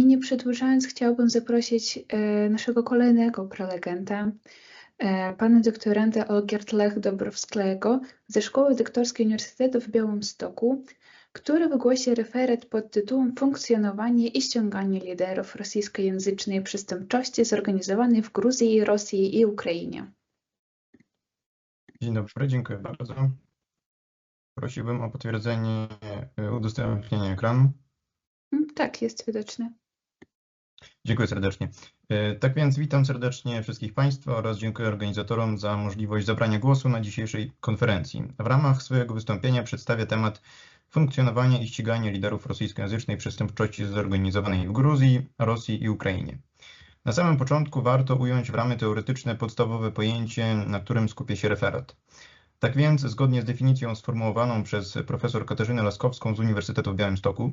I nie przedłużając, chciałabym zaprosić e, naszego kolejnego prelegenta, e, pana doktoranta Olgierd Lech Dobrowskiego ze Szkoły Doktorskiej Uniwersytetu w Białymstoku, który wygłosi referat pod tytułem Funkcjonowanie i ściąganie liderów rosyjskojęzycznej przestępczości zorganizowanej w Gruzji, Rosji i Ukrainie. Dzień dobry, dziękuję bardzo. Prosiłbym o potwierdzenie e, udostępnienia ekranu. Mm, Tak, jest widoczny. Dziękuję serdecznie. E, Tak więc witam serdecznie wszystkich Państwa oraz dziękuję organizatorom za możliwość zabrania głosu na dzisiejszej konferencji. W ramach swojego wystąpienia przedstawię temat funkcjonowania i ścigania liderów rosyjskojęzycznej przestępczości zorganizowanej w Gruzji, Rosji i Ukrainie. Na samym początku warto ująć w ramy teoretyczne podstawowe pojęcie, na którym skupia się referat. Tak więc, zgodnie z definicją sformułowaną przez profesor Katarzynę Laskowską z Uniwersytetu w Białymstoku,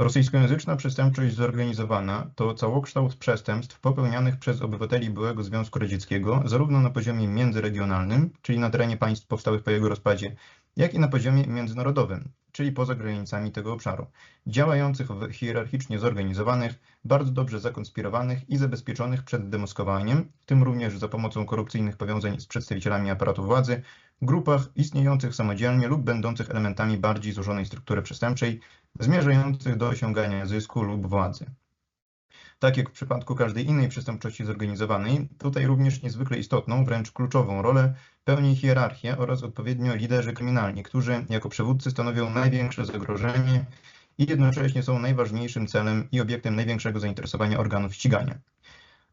rosyjskojęzyczna przestępczość zorganizowana to całokształt przestępstw popełnianych przez obywateli byłego Związku Radzieckiego, zarówno na poziomie międzyregionalnym, czyli na terenie państw powstałych po jego rozpadzie, jak i na poziomie międzynarodowym, czyli poza granicami tego obszaru, działających w hierarchicznie zorganizowanych, bardzo dobrze zakonspirowanych i zabezpieczonych przed demoskowaniem, w tym również za pomocą korupcyjnych powiązań z przedstawicielami aparatu władzy, grupach istniejących samodzielnie lub będących elementami bardziej złożonej struktury przestępczej, zmierzających do osiągania zysku lub władzy. Tak jak w przypadku każdej innej przestępczości zorganizowanej, tutaj również niezwykle istotną, wręcz kluczową rolę pełni hierarchia oraz odpowiednio liderzy kryminalni, którzy jako przywódcy stanowią największe zagrożenie i jednocześnie są najważniejszym celem i obiektem największego zainteresowania organów ścigania.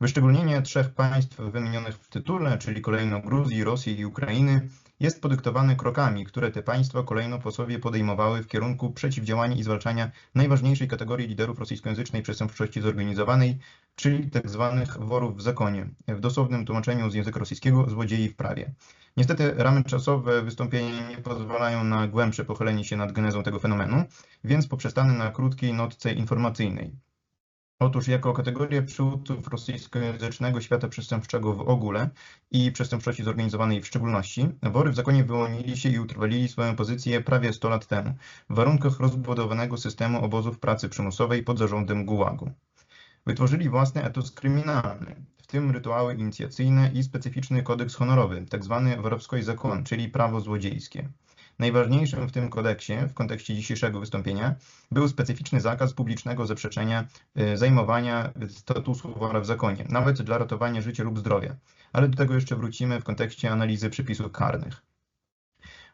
Wyszczególnienie trzech państw wymienionych w tytule, czyli kolejno Gruzji, Rosji i Ukrainy, jest podyktowane krokami, które te państwa kolejno po sobie podejmowały w kierunku przeciwdziałania i zwalczania najważniejszej kategorii liderów rosyjskojęzycznej przestępczości zorganizowanej, czyli tzw. Tak worów w zakonie, w dosłownym tłumaczeniu z języka rosyjskiego złodziei w prawie. Niestety ramy czasowe wystąpienia nie pozwalają na głębsze pochylenie się nad genezą tego fenomenu, więc poprzestanę na krótkiej notce informacyjnej. Otóż jako kategorię przywódców rosyjskojęzycznego świata przestępczego w ogóle i przestępczości zorganizowanej w szczególności, wory w zakonie wyłonili się i utrwalili swoją pozycję prawie 100 lat temu w warunkach rozbudowanego systemu obozów pracy przymusowej pod zarządem Gułagu. Wytworzyli własny etos kryminalny, w tym rytuały inicjacyjne i specyficzny kodeks honorowy, tzw. worowskoj zakon, czyli prawo złodziejskie. Najważniejszym w tym kodeksie, w kontekście dzisiejszego wystąpienia, był specyficzny zakaz publicznego zaprzeczenia y, zajmowania statusu wora w zakonie, nawet dla ratowania życia lub zdrowia. Ale do tego jeszcze wrócimy w kontekście analizy przepisów karnych.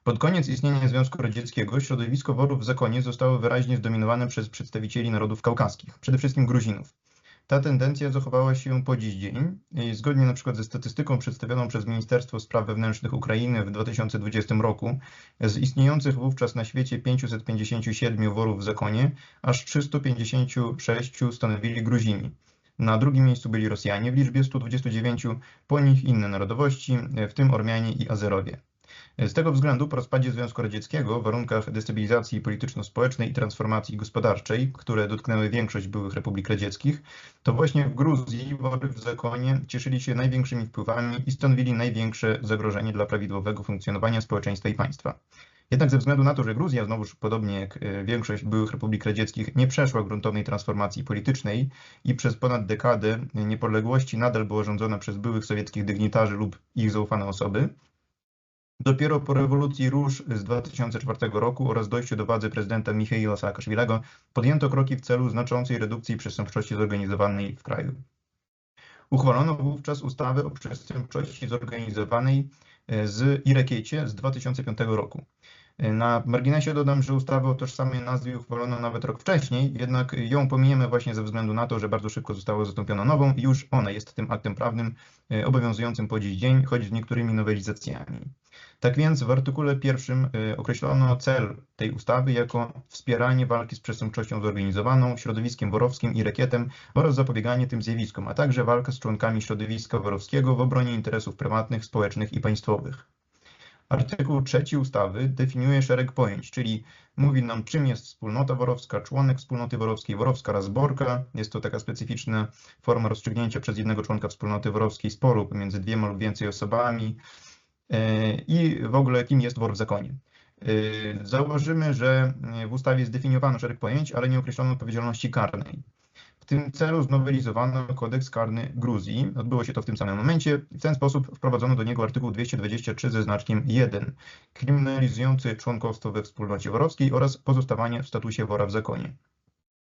Pod koniec istnienia Związku Radzieckiego środowisko worów w zakonie zostało wyraźnie zdominowane przez przedstawicieli narodów kaukaskich, przede wszystkim Gruzinów. Ta tendencja zachowała się po dziś dzień. Zgodnie na przykład ze statystyką przedstawioną przez Ministerstwo Spraw Wewnętrznych Ukrainy w 2020 roku, z istniejących wówczas na świecie 557 worów w zakonie, aż 356 stanowili Gruzini. Na drugim miejscu byli Rosjanie w liczbie 129, po nich inne narodowości, w tym Ormianie i Azerowie. Z tego względu po rozpadzie Związku Radzieckiego w warunkach destabilizacji polityczno-społecznej i transformacji gospodarczej, które dotknęły większość byłych republik radzieckich, to właśnie w Gruzji wory w zakonie cieszyli się największymi wpływami i stanowili największe zagrożenie dla prawidłowego funkcjonowania społeczeństwa i państwa. Jednak ze względu na to, że Gruzja, znowuż podobnie jak e, większość byłych republik radzieckich, nie przeszła gruntownej transformacji politycznej i przez ponad dekadę niepodległości nadal była rządzona przez byłych sowieckich dygnitarzy lub ich zaufane osoby, Dopiero po rewolucji róż z 2004 roku oraz dojściu do władzy prezydenta Michaila Saakaszwilego podjęto kroki w celu znaczącej redukcji przestępczości zorganizowanej w kraju. Uchwalono wówczas ustawę o przestępczości zorganizowanej e, z Irekiecie z 2005 roku. E, na marginesie dodam, że ustawę o tożsamej nazwie uchwalono nawet rok wcześniej, jednak ją pomijemy właśnie ze względu na to, że bardzo szybko została zastąpiona nową i już ona jest tym aktem prawnym e, obowiązującym po dziś dzień, choć z niektórymi nowelizacjami. Tak więc w artykule pierwszym y, określono cel tej ustawy jako wspieranie walki z przestępczością zorganizowaną, środowiskiem worowskim i rekietem oraz zapobieganie tym zjawiskom, a także walka z członkami środowiska worowskiego w obronie interesów prywatnych, społecznych i państwowych. Artykuł trzeci ustawy definiuje szereg pojęć, czyli mówi nam, czym jest wspólnota worowska, członek wspólnoty worowskiej, worowska razborka. Jest to taka specyficzna forma rozstrzygnięcia przez jednego członka wspólnoty worowskiej sporu pomiędzy dwiema lub więcej osobami. E, i w ogóle kim jest wor w zakonie. E, zauważymy, że w ustawie zdefiniowano szereg pojęć, ale nie określono odpowiedzialności karnej. W tym celu znowelizowano kodeks karny Gruzji. Odbyło się to w tym samym momencie. W ten sposób wprowadzono do niego artykuł 223 ze znaczkiem 1, kryminalizujący członkostwo we wspólnocie worowskiej oraz pozostawanie w statusie wora w zakonie.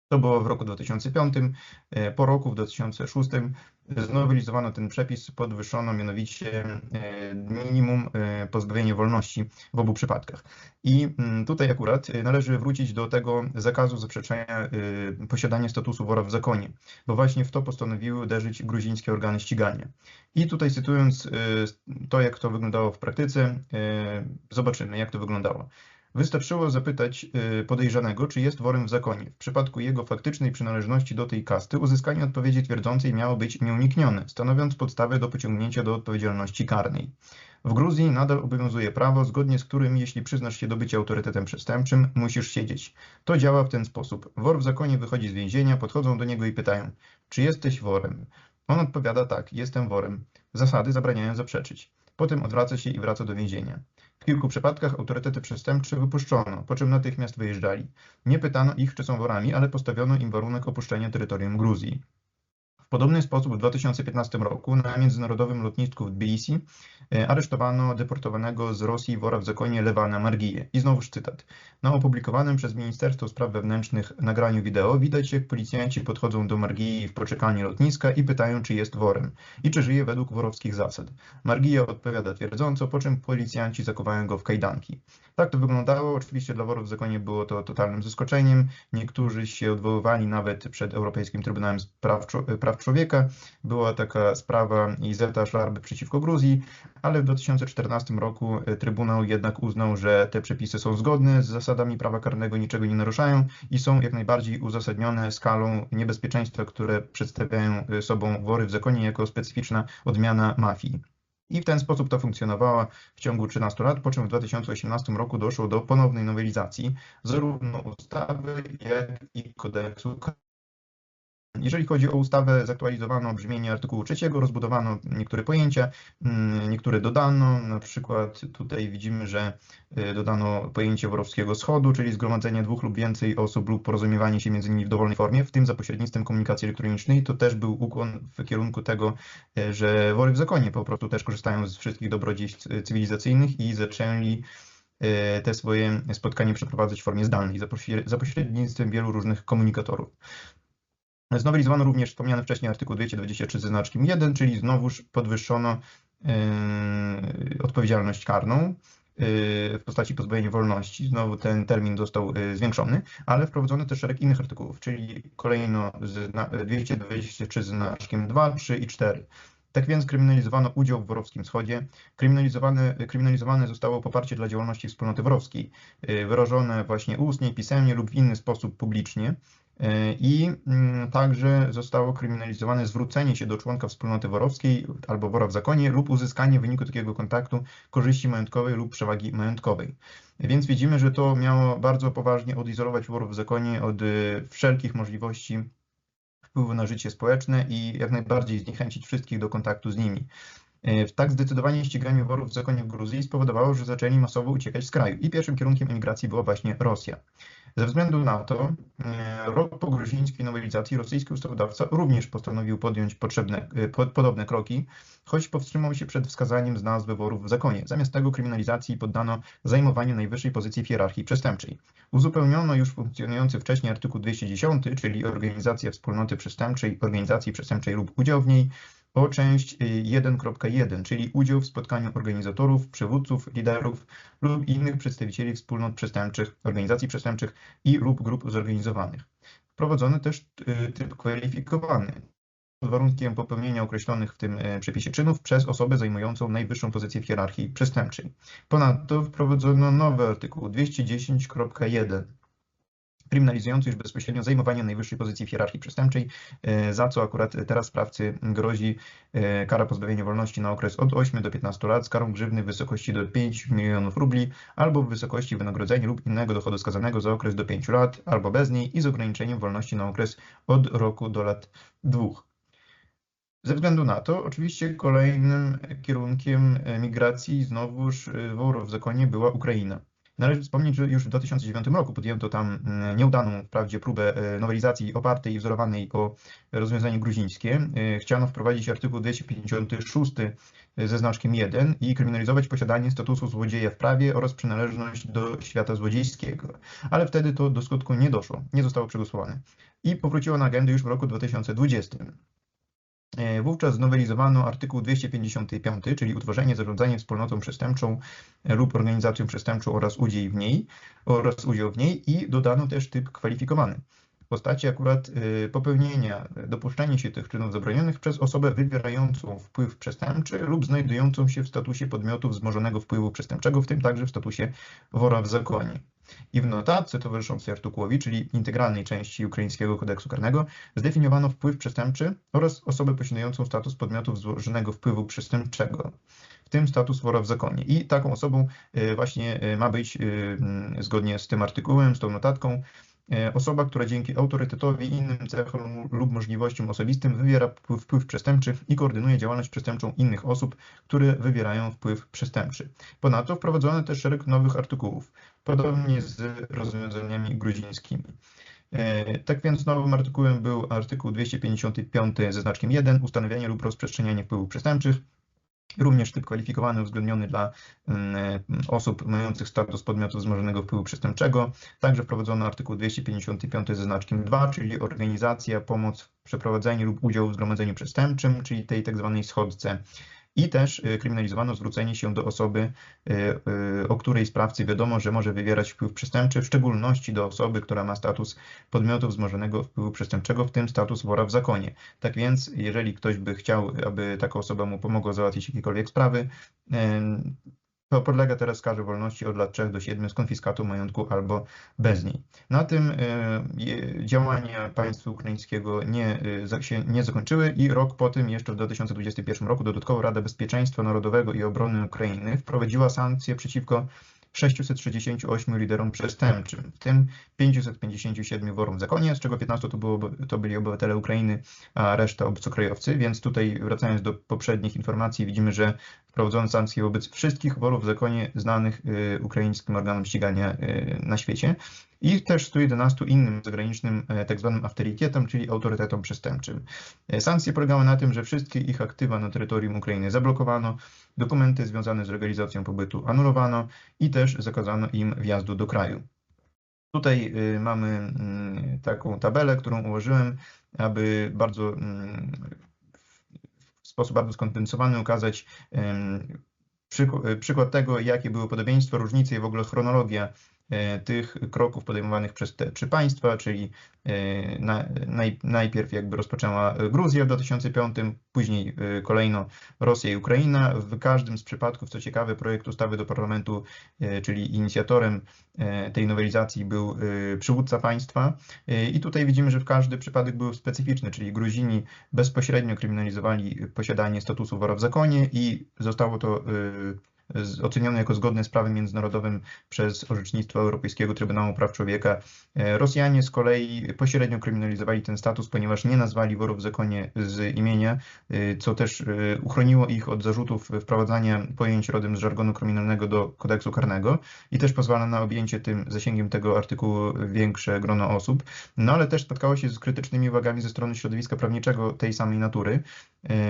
To było w roku 2005. E, po roku w 2006 znowelizowano ten przepis, podwyższono mianowicie e, minimum e, pozbawienia wolności w obu przypadkach. I mm, tutaj akurat należy wrócić do tego zakazu zaprzeczenia posiadania statusu wora w zakonie, bo właśnie w to postanowiły uderzyć gruzińskie organy ścigania. I tutaj cytując to, jak to wyglądało w praktyce, zobaczymy, jak to wyglądało. Wystarczyło zapytać y, podejrzanego, czy jest worem w zakonie. W przypadku jego faktycznej przynależności do tej kasty uzyskanie odpowiedzi twierdzącej miało być nieuniknione, stanowiąc podstawę do pociągnięcia do odpowiedzialności karnej. W Gruzji nadal obowiązuje prawo, zgodnie z którym jeśli przyznasz się do bycia autorytetem przestępczym, musisz siedzieć. To działa w ten sposób. Wor w zakonie wychodzi z więzienia, podchodzą do niego i pytają, czy jesteś worem? On odpowiada tak, jestem worem. Zasady zabraniają zaprzeczyć. Potem odwraca się i wraca do więzienia. W kilku przypadkach autorytety przestępcze wypuszczono, po czym natychmiast wyjeżdżali. Nie pytano ich, czy są worami, ale postawiono im warunek opuszczenia terytorium Gruzji. W podobny sposób w 2015 roku na międzynarodowym lotnisku w Tbilisi e, aresztowano deportowanego z Rosji wora w zakonie Lewana Margiję. I znowuż cytat. Na opublikowanym przez Ministerstwo Spraw Wewnętrznych nagraniu wideo widać, jak policjanci podchodzą do Margii w poczekalni lotniska i pytają, czy jest worem i czy żyje według worowskich zasad. Margija odpowiada twierdząco, po czym policjanci zakuwają go w kajdanki. Tak to wyglądało. Oczywiście dla worów w zakonie było to totalnym zaskoczeniem. Niektórzy się odwoływali nawet przed Europejskim Trybunałem Praw, Praw Człowieka. Była taka sprawa Izeta Szlarby przeciwko Gruzji, ale w 2014 roku e, Trybunał jednak uznał, że te przepisy są zgodne z zasadami prawa karnego, niczego nie naruszają i są jak najbardziej uzasadnione skalą niebezpieczeństwa, które przedstawiają e, sobą wory w zakonie jako specyficzna odmiana mafii. I w ten sposób to funkcjonowało w ciągu 13 lat, po czym w 2018 roku doszło do ponownej nowelizacji zarówno ustawy, jak i kodeksu jeżeli chodzi o ustawę, zaktualizowano brzmienie artykułu 3, rozbudowano niektóre pojęcia, mm, niektóre dodano, na przykład tutaj widzimy, że y, dodano pojęcie worowskiego schodu, czyli zgromadzenie dwóch lub więcej osób lub porozumiewanie się między nimi w dowolnej formie, w tym za pośrednictwem komunikacji elektronicznej. To też był ukłon w kierunku tego, y, że wory w zakonie po prostu też korzystają z wszystkich dobrodziejstw cywilizacyjnych i zaczęli y, te swoje spotkanie przeprowadzać w formie zdalnej za pośrednictwem wielu różnych komunikatorów. Znowelizowano również wspomniany wcześniej artykuł 223 ze znaczkiem 1, czyli znowuż podwyższono yy, odpowiedzialność karną yy, w postaci pozbawienia wolności. Znowu ten termin został yy, zwiększony, ale wprowadzono też szereg innych artykułów, czyli kolejno z 223 z znaczkiem 2, 3 i 4. Tak więc kryminalizowano udział w Worowskim Wschodzie, kryminalizowane, kryminalizowane zostało poparcie dla działalności wspólnoty worowskiej, wyrażone właśnie ustnie, pisemnie lub w inny sposób publicznie. E, I mm, także zostało kryminalizowane zwrócenie się do członka wspólnoty worowskiej albo wora w zakonie lub uzyskanie w wyniku takiego kontaktu korzyści majątkowej lub przewagi majątkowej. Więc widzimy, że to miało bardzo poważnie odizolować worów w zakonie od e, wszelkich możliwości wpływu na życie społeczne i jak najbardziej zniechęcić wszystkich do kontaktu z nimi. E, tak zdecydowanie ściganie worów w zakonie w Gruzji spowodowało, że zaczęli masowo uciekać z kraju i pierwszym kierunkiem emigracji była właśnie Rosja. Ze względu na to, e, rok po gruzińskiej nowelizacji rosyjski ustawodawca również postanowił podjąć potrzebne, e, podobne kroki, choć powstrzymał się przed wskazaniem z nazwy worów w zakonie. Zamiast tego kryminalizacji poddano zajmowanie najwyższej pozycji w hierarchii przestępczej. Uzupełniono już funkcjonujący wcześniej artykuł 210, czyli organizacja wspólnoty przestępczej, organizacji przestępczej lub udział w niej, o część 1.1, y, czyli udział w spotkaniu organizatorów, przywódców, liderów lub innych przedstawicieli wspólnot przestępczych, organizacji przestępczych i lub grup zorganizowanych. Wprowadzono też y, typ kwalifikowany pod warunkiem popełnienia określonych w tym y, przepisie czynów przez osobę zajmującą najwyższą pozycję w hierarchii przestępczej. Ponadto wprowadzono nowy artykuł 210.1 kryminalizujący już bezpośrednio zajmowanie najwyższej pozycji w hierarchii przestępczej, e, za co akurat teraz sprawcy grozi e, kara pozbawienia wolności na okres od 8 do 15 lat z karą grzywny w wysokości do 5 milionów rubli albo w wysokości wynagrodzenia lub innego dochodu skazanego za okres do 5 lat albo bez niej i z ograniczeniem wolności na okres od roku do lat 2. Ze względu na to, oczywiście kolejnym kierunkiem migracji znowuż worów w zakonie była Ukraina. Należy wspomnieć, że już w 2009 roku podjęto tam mm, nieudaną wprawdzie próbę e, nowelizacji opartej i wzorowanej o rozwiązanie gruzińskie. E, Chciano wprowadzić artykuł 256 ze znaczkiem 1 i kryminalizować posiadanie statusu złodzieja w prawie oraz przynależność do świata złodziejskiego. Ale wtedy to do skutku nie doszło, nie zostało przegłosowane i powróciło na agendę już w roku 2020. E, Wówczas znowelizowano artykuł 255, czyli utworzenie, zarządzanie wspólnotą przestępczą e, lub organizacją przestępczą oraz udział w niej, oraz udział w niej i dodano też typ kwalifikowany w postaci akurat y, popełnienia, dopuszczenia się tych czynów zabronionych przez osobę wywierającą wpływ przestępczy lub znajdującą się w statusie podmiotu wzmożonego wpływu przestępczego, w tym także w statusie wora w zakonie. I w notatce towarzyszącej artykułowi, czyli integralnej części ukraińskiego kodeksu karnego, zdefiniowano wpływ przestępczy oraz osobę posiadającą status podmiotu wzmożonego wpływu przestępczego, w tym status wora w zakonie. I taką osobą y, właśnie y, ma być, mm, zgodnie z tym artykułem, z tą notatką, E, Osoba, która dzięki autorytetowi innym cechom lub możliwościom osobistym wywiera wpływ przestępczy i koordynuje działalność przestępczą innych osób, które wywierają wpływ przestępczy. Ponadto wprowadzono też szereg nowych artykułów, podobnie z rozwiązaniami gruzińskimi. E, Tak więc nowym artykułem był artykuł 255 ze znaczkiem 1, ustanawianie lub rozprzestrzenianie wpływów przestępczych, Również typ kwalifikowany uwzględniony dla mm, osób mających status podmiotu wzmożonego wpływu przestępczego. Także wprowadzono artykuł 255 ze znaczkiem 2, czyli organizacja, pomoc w przeprowadzeniu lub udział w zgromadzeniu przestępczym, czyli tej tak zwanej schodce. I też y, kryminalizowano zwrócenie się do osoby, y, y, o której sprawcy wiadomo, że może wywierać wpływ przestępczy, w szczególności do osoby, która ma status podmiotu wzmożonego wpływu przestępczego, w tym status wora w zakonie. Tak więc, jeżeli ktoś by chciał, aby taka osoba mu pomogła załatwić jakiekolwiek sprawy, podlega teraz karze wolności od lat 3 do 7 z konfiskatu majątku albo bez niej. Na tym je- działania państwa ukraińskiego nie, za- się nie zakończyły i rok po tym, jeszcze w 2021 roku, dodatkowo Rada Bezpieczeństwa Narodowego i Obrony Ukrainy wprowadziła sankcje przeciwko 668 liderom przestępczym, w tym 557 worom w zakonie, z czego 15 to, było, to byli obywatele Ukrainy, a reszta obcokrajowcy, więc tutaj wracając do poprzednich informacji, widzimy, że wprowadzono sankcje wobec wszystkich worów w zakonie znanych y, ukraińskim organom ścigania y, na świecie i też 111 innym zagranicznym e, tak zwanym autorytetom, czyli autorytetom przestępczym. E, Sankcje polegały na tym, że wszystkie ich aktywa na terytorium Ukrainy zablokowano, dokumenty związane z legalizacją pobytu anulowano i też zakazano im wjazdu do kraju. Tutaj y, mamy mm, taką tabelę, którą ułożyłem, aby bardzo mm, w sposób bardzo skondensowany ukazać przyk- przykład tego, jakie były podobieństwa, różnice i w ogóle chronologia e, tych kroków podejmowanych przez te trzy państwa, czyli e, na, naj, najpierw jakby rozpoczęła Gruzja w 2005, później e, kolejno Rosja i Ukraina. W każdym z przypadków, co ciekawe, projekt ustawy do parlamentu, e, czyli inicjatorem e, tej nowelizacji był e, przywódca państwa. E, I tutaj widzimy, że w każdy przypadek był specyficzny, czyli Gruzini bezpośrednio kryminalizowali posiadanie statusu wora w zakonie i zostało to ocenione jako zgodne z prawem międzynarodowym przez orzecznictwo Europejskiego Trybunału Praw Człowieka. E, Rosjanie z kolei pośrednio kryminalizowali ten status, ponieważ nie nazwali worów w zakonie z imienia, e, co też e, uchroniło ich od zarzutów wprowadzania pojęć rodem z żargonu kryminalnego do kodeksu karnego i też pozwala na objęcie tym zasięgiem tego artykułu większe grono osób. No ale też spotkało się z krytycznymi uwagami ze strony środowiska prawniczego tej samej natury,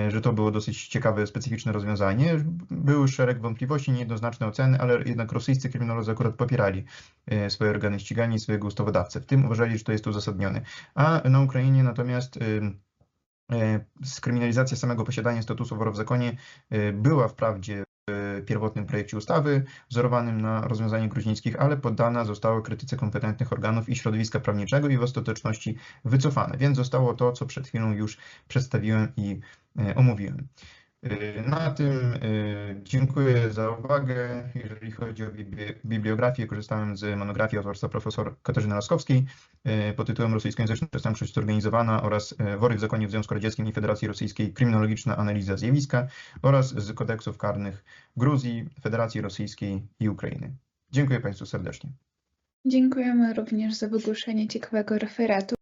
że to było dosyć ciekawe, specyficzne rozwiązanie. Były szereg wątpliwości, niejednoznaczne oceny, ale jednak rosyjscy kryminolodzy akurat popierali e, swoje organy ścigania i swojego ustawodawcę. W tym uważali, że to jest uzasadnione. A na Ukrainie natomiast e, skryminalizacja samego posiadania statusu wora w zakonie e, była wprawdzie pierwotnym projekcie ustawy, wzorowanym na rozwiązaniach gruzińskich, ale poddana została krytyce kompetentnych organów i środowiska prawniczego i w ostateczności wycofane. Więc zostało to, co przed chwilą już przedstawiłem i e, omówiłem. E, Na tym e, dziękuję za uwagę. Jeżeli chodzi o bibli- bibliografię, korzystałem z monografii autorstwa profesor Katarzyny Laskowskiej e, pod tytułem Rosyjskojęzyczna przestępczość zorganizowana oraz Wory w zakonie w Związku Radzieckim i Federacji Rosyjskiej kryminologiczna analiza zjawiska oraz z kodeksów karnych Gruzji, Federacji Rosyjskiej i Ukrainy. Dziękuję Państwu serdecznie. Dziękujemy również za wygłoszenie ciekawego referatu.